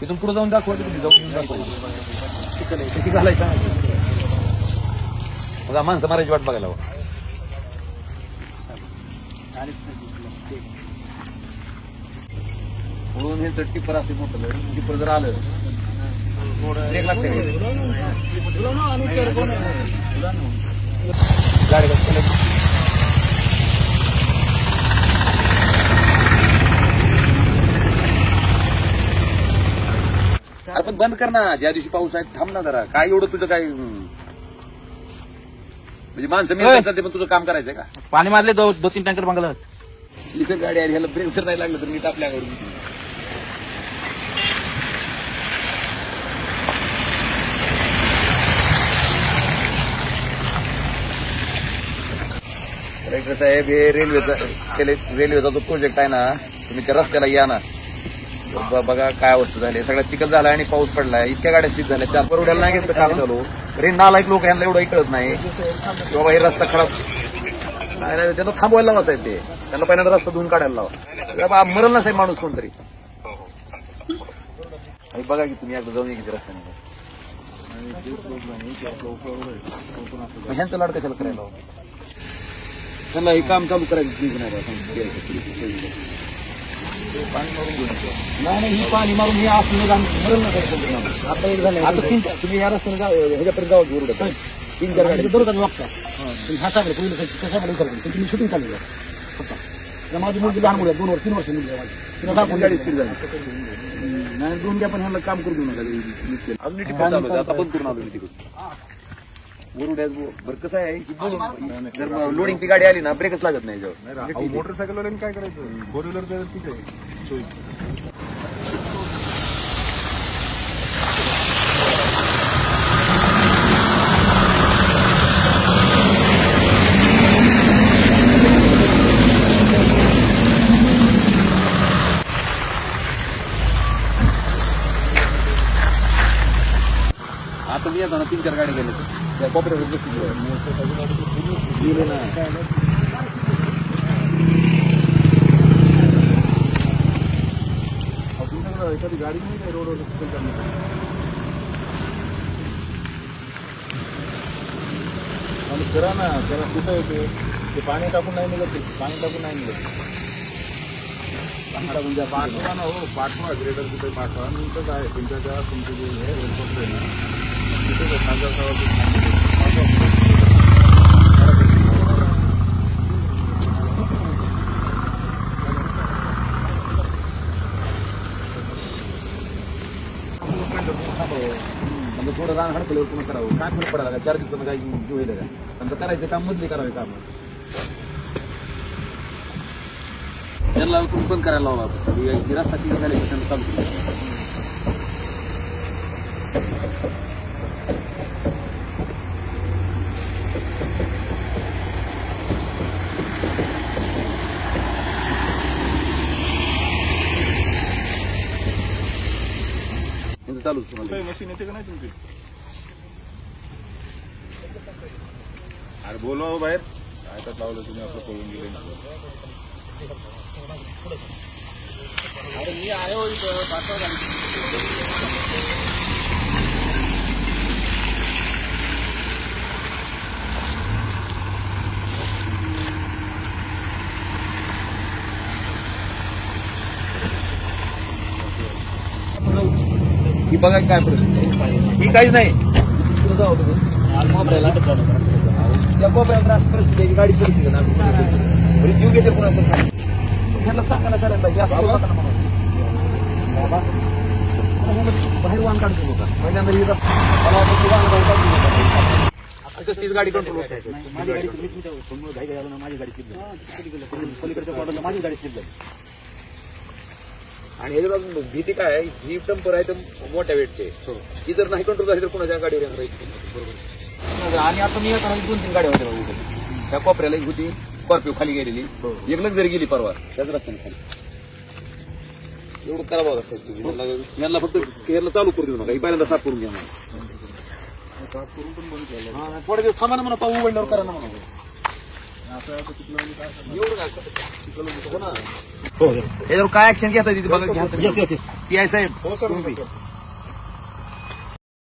तिथून पुढे जाऊन दाखवा तुम्ही जाऊन येऊन दाखवा. कशी घालायचं बघा माणसं मारायची वाट बघायला हवं. म्हणून हे तर टिप्पर असते मोठं टिप्पर जर आलं एक लागते अरे पण बंद कर ना. ज्या दिवशी पाऊस आहे थांब ना जरा. काय एवढं तुझं काय हम्म. म्हणजे माणसं मी चालते पण तुझं काम करायचंय का? पाणी मारले दो दोन तीन टँकर बंगला लिसर गाडी आली ह्याला ब्रेक जर नाही लागलं तर नीट आपल्याकडून कलेक्टर साहेब हे रेल्वेचा रेल्वेचा जो प्रोजेक्ट आहे ना तुम्ही त्या रस्त्याला या ना. बघा काय अवस्था झाली सगळा चिखल झाला आणि पाऊस पडलाय. इतक्या गाड्या स्थित झाल्या. चार परवड्याला नाही घेतलं काम चालू. अरे नालायक लोक यांना एवढं कळत नाही. बाबा हे रस्ता खराब. नाही नाही त्यांना थांबवायला लावा साहेब ते. त्यांना पहिल्यांदा रस्ता धुवून काढायला लावा. बाबा मरल ना साहेब माणूस कोणतरी. बघा की तुम्ही एकदा जाऊन या किती रस्त्याने. ह्यांचं लाड कशाला करायला त्यांना हे काम चालू करायचं नाही नाही नाही ही पाणी मारून हे असं जाऊन आता एक झालं. आता तीन तुम्ही या रस्त्याने जा ह्याच्यापर्यंत जाऊ गुरुडा तीन चार गाडी बरोबर वागता. तुम्ही हसाकडे पोलीस कशा मला विचारलं तुम्ही शूटिंग चालू फक्त आता माझी मुलगी लहान मुली दोन वर्ष तीन वर्ष मुलगी आहे माझी. तिला दाखवून गाडी स्थिर झाली. नाही दोन द्या पण ह्याला काम करू देऊ नका चालू. आता बंद करून आलो वरुड्यात बरं कसं आहे? की बोलून जर लोडिंगची गाडी आली ना ब्रेकच लागत नाही जवळ. मोटरसायकल काय करायचं? फोर व्हीलर ठीक आता मी येतो ना तीन चार गाडी गेले त्या कोपऱ्यावर बसली गेले ना एखादी गाडी नाही काय रोडवर आणि करा ना जरा कुठं येते ते पाणी टाकून नाही निघत. पाणी टाकून नाही निघत पाठवा ना हो पाठवा ग्रेटर कुठे पाठवा नंतर काय तुमच्या त्या तुमचे जे हे म्हणजे थोडं रान हडकलं करावं काय फरक पडायला का चार दिवस काय जीव येईल का त्यांचं करायचं काम मधले करावे काम त्यांना तुम्ही पण करायला लावला रस्ता क्लिअर झाले त्यांना चालू केलं. चालूच तुम्हाला. काही मशीन येते का नाही तुमची? अरे बोलवा हो बाहेर. ऐकत लावलं तुम्ही आपलं पळून गेले. अरे मी आहे हो इथं पाठवा बघा काय प्रश्न ही काहीच नाही. तिथं जाऊ कोपऱ्याला परिस्थिती गाडी परिस्थिती ना म्हणजे जीव घेते पण ह्याला सांगायला करायला पाहिजे असं बाहेर वाहन काढतो लोक. पहिल्यांदा वाहन तीच गाडी कंट्रोल होत माझी गाडी मी माझी गाडी पलीकडच्या कॉर्डरला माझी गाडी स्लिप झाली आणि ह्याच्यात भीती काय आहे? ही टंपर आहे तर मोठ्या वेटचे हो. ही. जर नाही कंट्रोल झाली तर कोणाच्या गाडीवर येणार बरोबर. आणि आता मी दोन तीन गाड्या होत्या त्या कोपऱ्याला एक होती स्कॉर्पिओ खाली गेलेली. हो. एक जरी गेली परवा. त्याच रस्त्याने खाली. एवढं करा बघा साहेब यांना फक्त केअरला चालू करू देऊ नका. ही पहिल्यांदा साफ करून घ्या. थोडे दिवस थांबा ना म्हणा पाहू उघडल्यावर करा ना म्हणा. हो, हो. काय ऍक्शन घेता तिथे बघा घ्या. येस आय साहेब हो, तुम्ही.